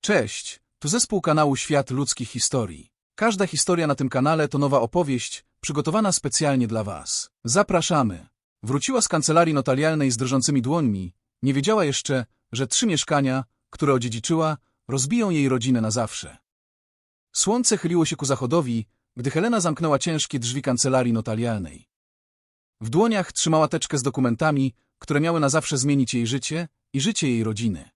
Cześć, tu zespół kanału Świat Ludzkich Historii. Każda historia na tym kanale to nowa opowieść, przygotowana specjalnie dla Was. Zapraszamy. Wróciła z kancelarii notarialnej z drżącymi dłońmi. Nie wiedziała jeszcze, że trzy mieszkania, które odziedziczyła, rozbiją jej rodzinę na zawsze. Słońce chyliło się ku zachodowi, gdy Helena zamknęła ciężkie drzwi kancelarii notarialnej. W dłoniach trzymała teczkę z dokumentami, które miały na zawsze zmienić jej życie i życie jej rodziny.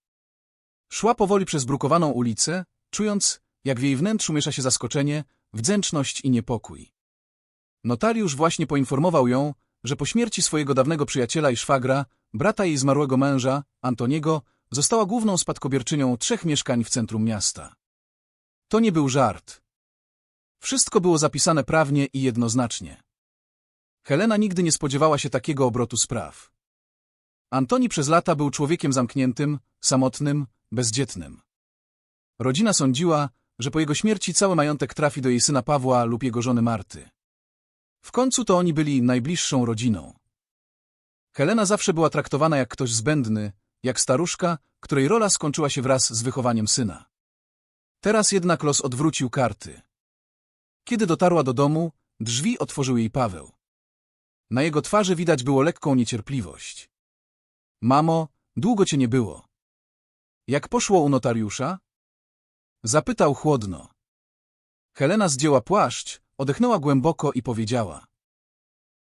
Szła powoli przez brukowaną ulicę, czując, jak w jej wnętrzu miesza się zaskoczenie, wdzięczność i niepokój. Notariusz właśnie poinformował ją, że po śmierci swojego dawnego przyjaciela i szwagra, brata jej zmarłego męża, Antoniego, została główną spadkobierczynią trzech mieszkań w centrum miasta. To nie był żart. Wszystko było zapisane prawnie i jednoznacznie. Helena nigdy nie spodziewała się takiego obrotu spraw. Antoni przez lata był człowiekiem zamkniętym, samotnym, bezdzietnym. Rodzina sądziła, że po jego śmierci cały majątek trafi do jej syna Pawła lub jego żony Marty. W końcu to oni byli najbliższą rodziną. Helena zawsze była traktowana jak ktoś zbędny, jak staruszka, której rola skończyła się wraz z wychowaniem syna. Teraz jednak los odwrócił karty. Kiedy dotarła do domu, drzwi otworzył jej Paweł. Na jego twarzy widać było lekką niecierpliwość. Mamo, długo cię nie było. Jak poszło u notariusza? Zapytał chłodno. Helena zdjęła płaszcz, odetchnęła głęboko i powiedziała.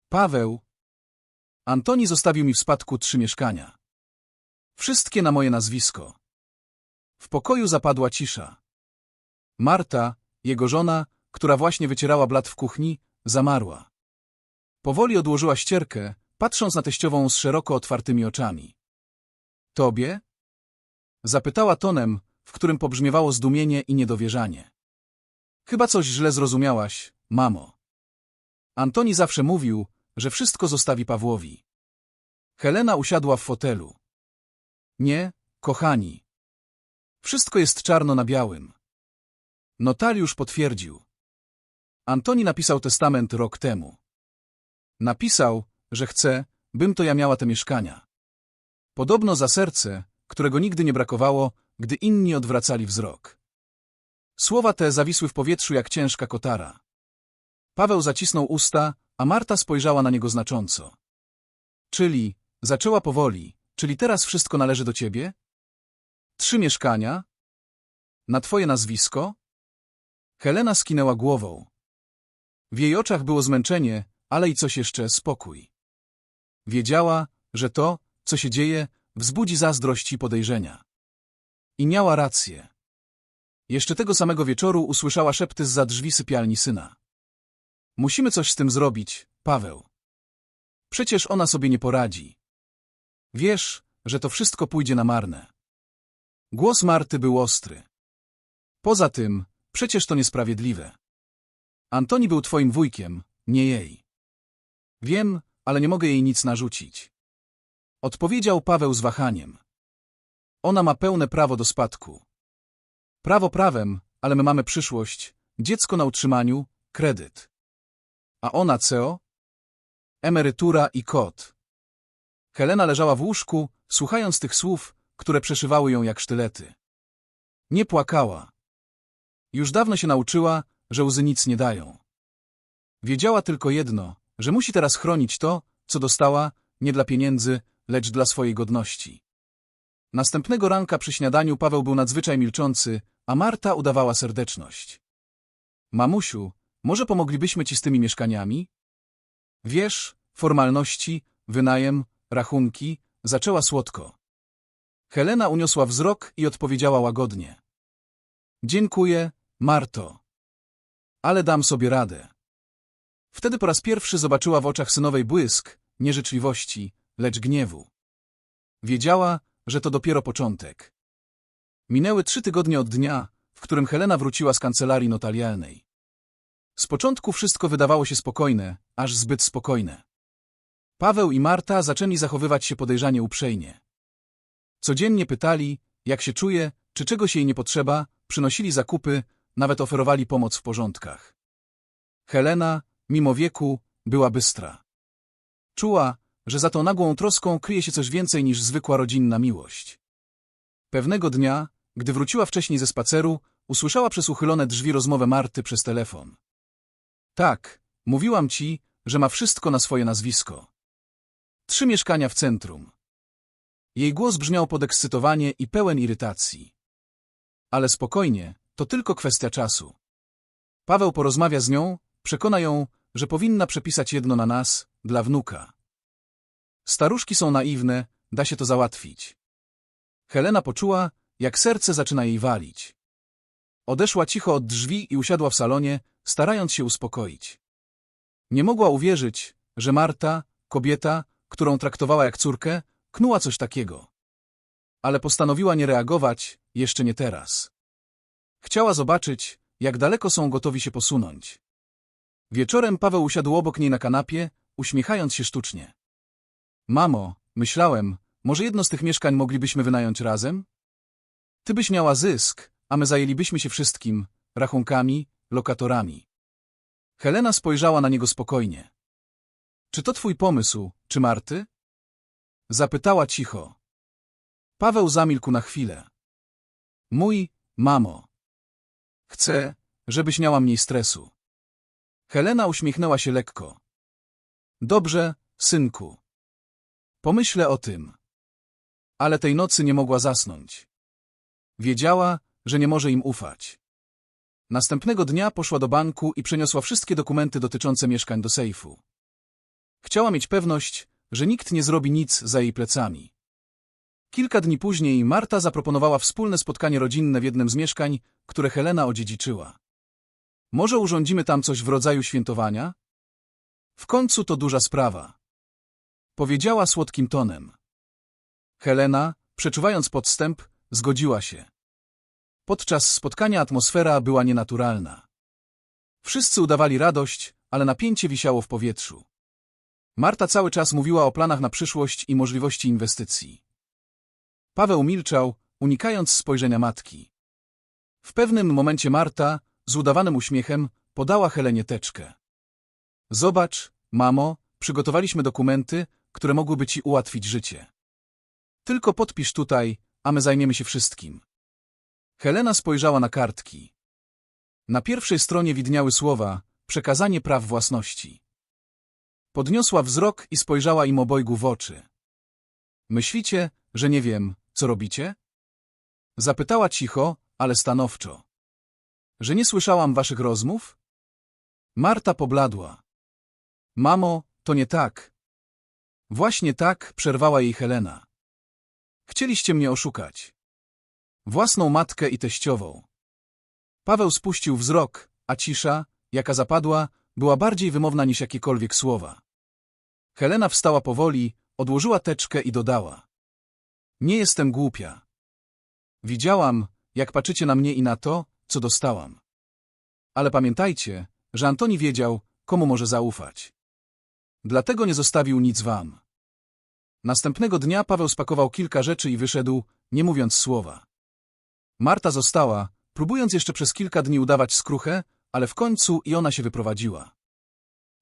Paweł. Antoni zostawił mi w spadku trzy mieszkania. Wszystkie na moje nazwisko. W pokoju zapadła cisza. Marta, jego żona, która właśnie wycierała blat w kuchni, zamarła. Powoli odłożyła ścierkę, patrząc na teściową z szeroko otwartymi oczami. Tobie? Zapytała tonem, w którym pobrzmiewało zdumienie i niedowierzanie. Chyba coś źle zrozumiałaś, mamo. Antoni zawsze mówił, że wszystko zostawi Pawłowi. Helena usiadła w fotelu. Nie, kochani. Wszystko jest czarno na białym. Notariusz potwierdził. Antoni napisał testament rok temu. Napisał, że chce, bym to ja miała te mieszkania. Podobno za serce, którego nigdy nie brakowało, gdy inni odwracali wzrok. Słowa te zawisły w powietrzu jak ciężka kotara. Paweł zacisnął usta, a Marta spojrzała na niego znacząco. Czyli, zaczęła powoli, czyli teraz wszystko należy do ciebie? Trzy mieszkania? Na twoje nazwisko? Helena skinęła głową. W jej oczach było zmęczenie, ale i coś jeszcze spokój. Wiedziała, że to, co się dzieje, wzbudzi zazdrość i podejrzenia. I miała rację. Jeszcze tego samego wieczoru usłyszała szepty za drzwi sypialni syna. Musimy coś z tym zrobić, Paweł. Przecież ona sobie nie poradzi. Wiesz, że to wszystko pójdzie na marne. Głos Marty był ostry. Poza tym, przecież to niesprawiedliwe. Antoni był twoim wujkiem, nie jej. Wiem, ale nie mogę jej nic narzucić. Odpowiedział Paweł z wahaniem. Ona ma pełne prawo do spadku. Prawo prawem, ale my mamy przyszłość, dziecko na utrzymaniu, kredyt. A ona co? Emerytura i kot. Helena leżała w łóżku, słuchając tych słów, które przeszywały ją jak sztylety. Nie płakała. Już dawno się nauczyła, że łzy nic nie dają. Wiedziała tylko jedno, że musi teraz chronić to, co dostała, nie dla pieniędzy, lecz dla swojej godności. Następnego ranka przy śniadaniu Paweł był nadzwyczaj milczący, a Marta udawała serdeczność. Mamusiu, może pomoglibyśmy ci z tymi mieszkaniami? Wiesz, formalności, wynajem, rachunki, zaczęła słodko. Helena uniosła wzrok i odpowiedziała łagodnie. Dziękuję, Marto. Ale dam sobie radę. Wtedy po raz pierwszy zobaczyła w oczach synowej błysk, nie życzliwości, lecz gniewu. Wiedziała, że to dopiero początek. Minęły trzy tygodnie od dnia, w którym Helena wróciła z kancelarii notarialnej. Z początku wszystko wydawało się spokojne, aż zbyt spokojne. Paweł i Marta zaczęli zachowywać się podejrzanie uprzejmie. Codziennie pytali, jak się czuje, czy czegoś jej nie potrzeba, przynosili zakupy, nawet oferowali pomoc w porządkach. Helena, mimo wieku, była bystra. Czuła, że za tą nagłą troską kryje się coś więcej niż zwykła rodzinna miłość. Pewnego dnia, gdy wróciła wcześniej ze spaceru, usłyszała przez uchylone drzwi rozmowę Marty przez telefon. Tak, mówiłam ci, że ma wszystko na swoje nazwisko. Trzy mieszkania w centrum. Jej głos brzmiał podekscytowanie i pełen irytacji. Ale spokojnie, to tylko kwestia czasu. Paweł porozmawia z nią, przekona ją, że powinna przepisać jedno na nas, dla wnuka. Staruszki są naiwne, da się to załatwić. Helena poczuła, jak serce zaczyna jej walić. Odeszła cicho od drzwi i usiadła w salonie, starając się uspokoić. Nie mogła uwierzyć, że Marta, kobieta, którą traktowała jak córkę, knuła coś takiego. Ale postanowiła nie reagować, jeszcze nie teraz. Chciała zobaczyć, jak daleko są gotowi się posunąć. Wieczorem Paweł usiadł obok niej na kanapie, uśmiechając się sztucznie. Mamo, myślałem, może jedno z tych mieszkań moglibyśmy wynająć razem? Ty byś miała zysk, a my zajęlibyśmy się wszystkim, rachunkami, lokatorami. Helena spojrzała na niego spokojnie. Czy to twój pomysł, czy Marty? Zapytała cicho. Paweł zamilkł na chwilę. Mój, mamo. Chcę, żebyś miała mniej stresu. Helena uśmiechnęła się lekko. Dobrze, synku. Pomyślę o tym. Ale tej nocy nie mogła zasnąć. Wiedziała, że nie może im ufać. Następnego dnia poszła do banku i przeniosła wszystkie dokumenty dotyczące mieszkań do sejfu. Chciała mieć pewność, że nikt nie zrobi nic za jej plecami. Kilka dni później Marta zaproponowała wspólne spotkanie rodzinne w jednym z mieszkań, które Helena odziedziczyła. Może urządzimy tam coś w rodzaju świętowania? W końcu to duża sprawa. Powiedziała słodkim tonem. Helena, przeczuwając podstęp, zgodziła się. Podczas spotkania atmosfera była nienaturalna. Wszyscy udawali radość, ale napięcie wisiało w powietrzu. Marta cały czas mówiła o planach na przyszłość i możliwości inwestycji. Paweł milczał, unikając spojrzenia matki. W pewnym momencie Marta, z udawanym uśmiechem, podała Helenie teczkę. Zobacz, mamo, przygotowaliśmy dokumenty, które mogłyby ci ułatwić życie. Tylko podpisz tutaj, a my zajmiemy się wszystkim. Helena spojrzała na kartki. Na pierwszej stronie widniały słowa przekazanie praw własności. Podniosła wzrok i spojrzała im obojgu w oczy. Myślicie, że nie wiem, co robicie? Zapytała cicho, ale stanowczo. Że nie słyszałam waszych rozmów? Marta pobladła. Mamo, to nie tak. Właśnie tak, przerwała jej Helena. Chcieliście mnie oszukać. Własną matkę i teściową. Paweł spuścił wzrok, a cisza, jaka zapadła, była bardziej wymowna niż jakiekolwiek słowa. Helena wstała powoli, odłożyła teczkę i dodała. Nie jestem głupia. Widziałam, jak patrzycie na mnie i na to, co dostałam. Ale pamiętajcie, że Antoni wiedział, komu może zaufać. Dlatego nie zostawił nic wam. Następnego dnia Paweł spakował kilka rzeczy i wyszedł, nie mówiąc słowa. Marta została, próbując jeszcze przez kilka dni udawać skruchę, ale w końcu i ona się wyprowadziła.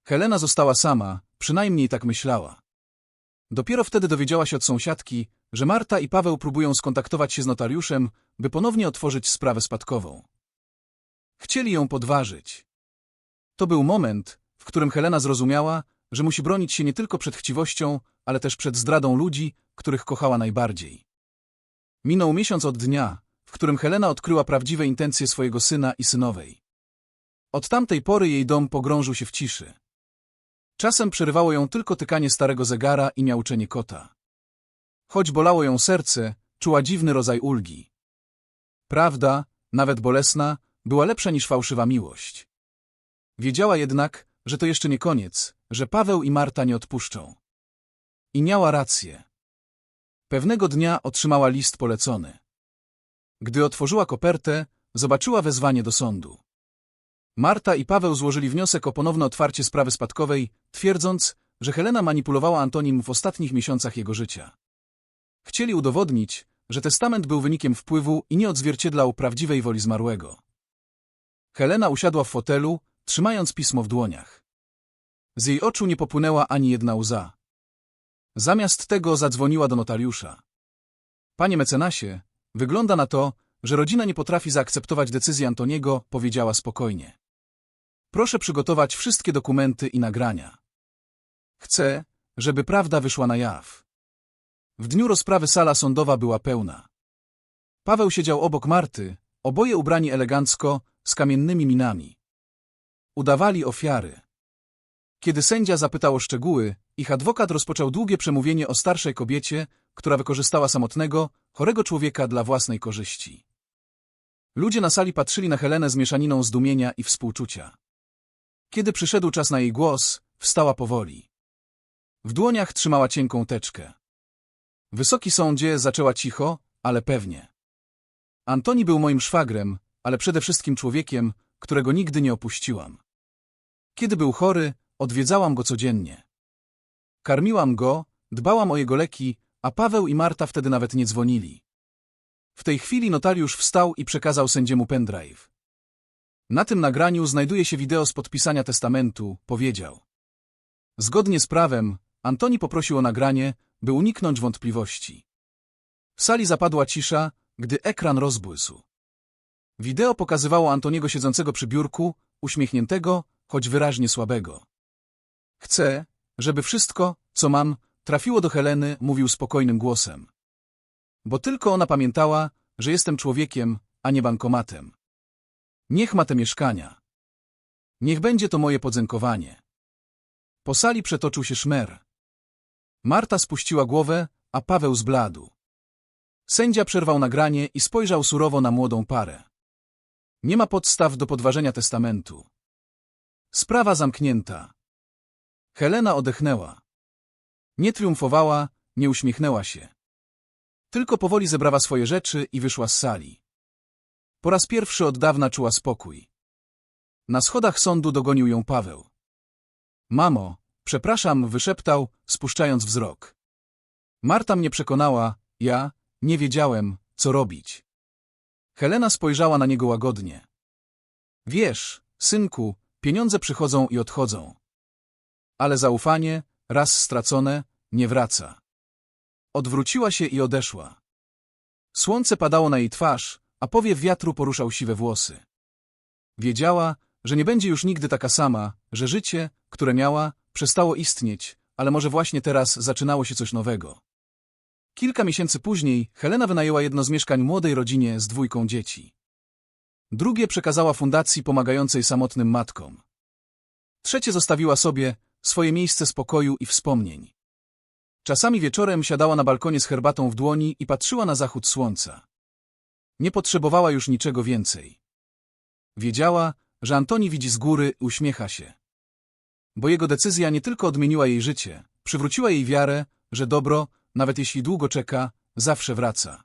Helena została sama, przynajmniej tak myślała. Dopiero wtedy dowiedziała się od sąsiadki, że Marta i Paweł próbują skontaktować się z notariuszem, by ponownie otworzyć sprawę spadkową. Chcieli ją podważyć. To był moment, w którym Helena zrozumiała, że musi bronić się nie tylko przed chciwością, ale też przed zdradą ludzi, których kochała najbardziej. Minął miesiąc od dnia, w którym Helena odkryła prawdziwe intencje swojego syna i synowej. Od tamtej pory jej dom pogrążył się w ciszy. Czasem przerywało ją tylko tykanie starego zegara i miauczenie kota. Choć bolało ją serce, czuła dziwny rodzaj ulgi. Prawda, nawet bolesna, była lepsza niż fałszywa miłość. Wiedziała jednak, że to jeszcze nie koniec, że Paweł i Marta nie odpuszczą. I miała rację. Pewnego dnia otrzymała list polecony. Gdy otworzyła kopertę, zobaczyła wezwanie do sądu. Marta i Paweł złożyli wniosek o ponowne otwarcie sprawy spadkowej, twierdząc, że Helena manipulowała Antonim w ostatnich miesiącach jego życia. Chcieli udowodnić, że testament był wynikiem wpływu i nie odzwierciedlał prawdziwej woli zmarłego. Helena usiadła w fotelu, trzymając pismo w dłoniach. Z jej oczu nie popłynęła ani jedna łza. Zamiast tego zadzwoniła do notariusza. Panie mecenasie, wygląda na to, że rodzina nie potrafi zaakceptować decyzji Antoniego, powiedziała spokojnie. Proszę przygotować wszystkie dokumenty i nagrania. Chcę, żeby prawda wyszła na jaw. W dniu rozprawy sala sądowa była pełna. Paweł siedział obok Marty, oboje ubrani elegancko, z kamiennymi minami. Udawali ofiary. Kiedy sędzia zapytał o szczegóły, ich adwokat rozpoczął długie przemówienie o starszej kobiecie, która wykorzystała samotnego, chorego człowieka dla własnej korzyści. Ludzie na sali patrzyli na Helenę z mieszaniną zdumienia i współczucia. Kiedy przyszedł czas na jej głos, wstała powoli. W dłoniach trzymała cienką teczkę. Wysoki sądzie zaczęła cicho, ale pewnie. Antoni był moim szwagrem, ale przede wszystkim człowiekiem, którego nigdy nie opuściłam. Kiedy był chory, odwiedzałam go codziennie. Karmiłam go, dbałam o jego leki, a Paweł i Marta wtedy nawet nie dzwonili. W tej chwili notariusz wstał i przekazał sędziemu pendrive. Na tym nagraniu znajduje się wideo z podpisania testamentu, powiedział. Zgodnie z prawem, Antoni poprosił o nagranie, by uniknąć wątpliwości. W sali zapadła cisza, gdy ekran rozbłysł. Wideo pokazywało Antoniego siedzącego przy biurku, uśmiechniętego, choć wyraźnie słabego. Chcę, żeby wszystko, co mam, trafiło do Heleny, mówił spokojnym głosem. Bo tylko ona pamiętała, że jestem człowiekiem, a nie bankomatem. Niech ma te mieszkania. Niech będzie to moje podzękowanie. Po sali przetoczył się szmer. Marta spuściła głowę, a Paweł zbladł. Sędzia przerwał nagranie i spojrzał surowo na młodą parę. Nie ma podstaw do podważenia testamentu. Sprawa zamknięta. Helena odechnęła. Nie triumfowała, nie uśmiechnęła się. Tylko powoli zebrała swoje rzeczy i wyszła z sali. Po raz pierwszy od dawna czuła spokój. Na schodach sądu dogonił ją Paweł. Mamo, przepraszam, wyszeptał, spuszczając wzrok. Marta mnie przekonała, ja nie wiedziałem, co robić. Helena spojrzała na niego łagodnie. Wiesz, synku, pieniądze przychodzą i odchodzą. Ale zaufanie, raz stracone, nie wraca. Odwróciła się i odeszła. Słońce padało na jej twarz, a powiew wiatru poruszał siwe włosy. Wiedziała, że nie będzie już nigdy taka sama, że życie, które miała, przestało istnieć, ale może właśnie teraz zaczynało się coś nowego. Kilka miesięcy później Helena wynajęła jedno z mieszkań młodej rodzinie z dwójką dzieci. Drugie przekazała fundacji pomagającej samotnym matkom. Trzecie zostawiła sobie swoje miejsce spokoju i wspomnień. Czasami wieczorem siadała na balkonie z herbatą w dłoni i patrzyła na zachód słońca. Nie potrzebowała już niczego więcej. Wiedziała, że Antoni widzi z góry uśmiecha się. Bo jego decyzja nie tylko odmieniła jej życie, przywróciła jej wiarę, że dobro, nawet jeśli długo czeka, zawsze wraca.